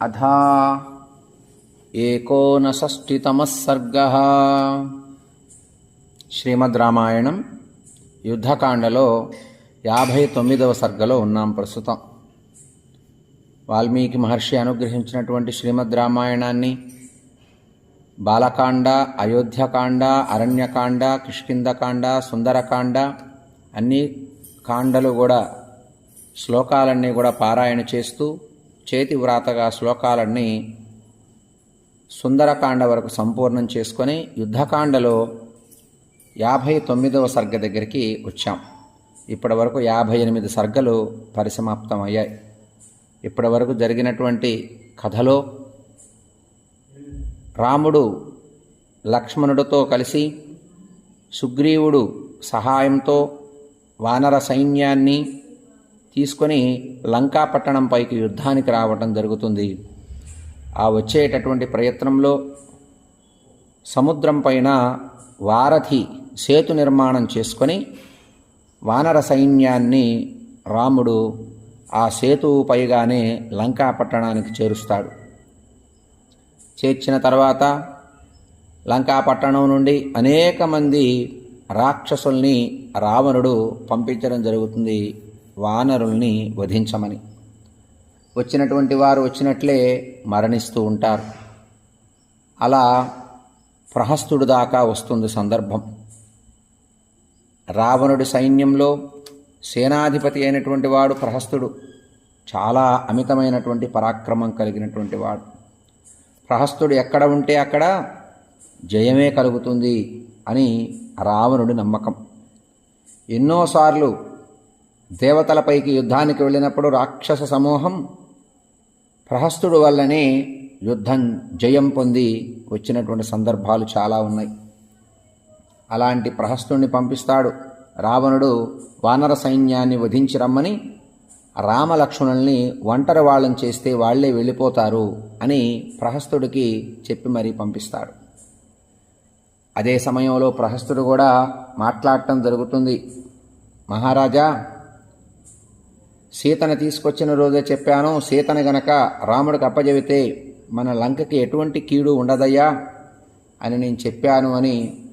అధా ఏకోనషష్టితమः సర్గः శ్రీమద్ రామాయణం యుద్ధకాండలో యాభై తొమ్మిదవ సర్గలో ఉన్నాం ప్రస్తుతం. వాల్మీకి మహర్షి అనుగ్రహించినటువంటి శ్రీమద్ రామాయణాన్ని బాలకాండ అయోధ్యకాండ అరణ్యకాండ కిష్కిందకాండ సుందరకాండ అన్ని కాండలు కూడా శ్లోకాలన్నీ కూడా పారాయణ చేస్తూ చేతి వ్రాతగా శ్లోకాలన్నీ సుందరకాండ వరకు సంపూర్ణం చేసుకొని యుద్ధకాండలో యాభై తొమ్మిదవ సర్గ దగ్గరికి వచ్చాం. ఇప్పటి వరకు యాభై ఎనిమిది సర్గలు పరిసమాప్తం అయ్యాయి ఇప్పటి వరకు జరిగినటువంటి కథలో రాముడు లక్ష్మణుడితో కలిసి సుగ్రీవుడు సహాయంతో వానర సైన్యాన్ని తీసుకొని లంకాపట్టణంపైకి యుద్ధానికి రావటం జరుగుతుంది. ఆ వచ్చేటటువంటి ప్రయత్నంలో సముద్రం పైన వారధి సేతు నిర్మాణం చేసుకొని వానర సైన్యాన్ని రాముడు ఆ సేతు పైగానే లంకాపట్టణానికి చేరుస్తాడు. చేర్చిన తర్వాత లంకాపట్టణం నుండి అనేక మంది రాక్షసుల్ని రావణుడు పంపించడం జరుగుతుంది. వానరుల్ని వధించమని. వచ్చినటువంటి వారు వచ్చినట్లే మరణిస్తూ ఉంటారు. అలా ప్రహస్తుడు దాకా వస్తుంది సందర్భం. రావణుడి సైన్యంలో సేనాధిపతి అయినటువంటి వాడు ప్రహస్తుడు. చాలా అమితమైనటువంటి పరాక్రమం కలిగినటువంటి వాడు. ప్రహస్తుడు ఎక్కడ ఉంటే అక్కడ జయమే కలుగుతుంది అని రావణుడి నమ్మకం. ఎన్నోసార్లు దేవతలపైకి యుద్ధానికి వెళ్ళినప్పుడు రాక్షస సమూహం ప్రహస్తుడు వల్లనే యుద్ధం జయం పొంది వచ్చినటువంటి సందర్భాలు చాలా ఉన్నాయి. అలాంటి ప్రహస్తుడిని పంపిస్తాడు. రావణుడు వానర సైన్యాన్ని వధించి రమ్మని రామలక్ష్మణుల్ని ఒంటరి వాళ్ళని చేస్తే వాళ్ళే వెళ్ళిపోతారు అని ప్రహస్తుడికి చెప్పి మరీ పంపిస్తాడు. అదే సమయంలో ప్రహస్తుడు కూడా మాట్లాడటం జరుగుతుంది. మహారాజా సీతను తీసుకొచ్చిన రోజే చెప్పాను సీతను గనక రాముడికి అప్పజెబితే మన లంకకి ఎటువంటి కీడు ఉండదయ్యా? అని నేను చెప్పాను అని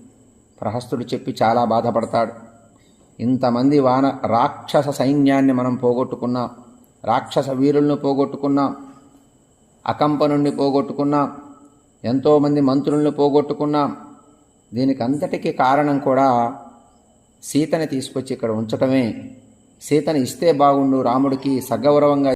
ప్రహస్తుడు చెప్పి చాలా బాధపడతాడు. ఇంతమంది వాన రాక్షస సైన్యాన్ని మనం పోగొట్టుకున్నాం. రాక్షస వీరులను పోగొట్టుకున్నాం. అకంపనుణ్ణి పోగొట్టుకున్నాం. ఎంతోమంది మంత్రులను పోగొట్టుకున్నాం. దీనికి అంతటికీ కారణం కూడా సీతని తీసుకొచ్చి ఇక్కడ ఉంచటమే. సీతని ఇస్తే బాగుండు రాముడికి సగౌరవంగా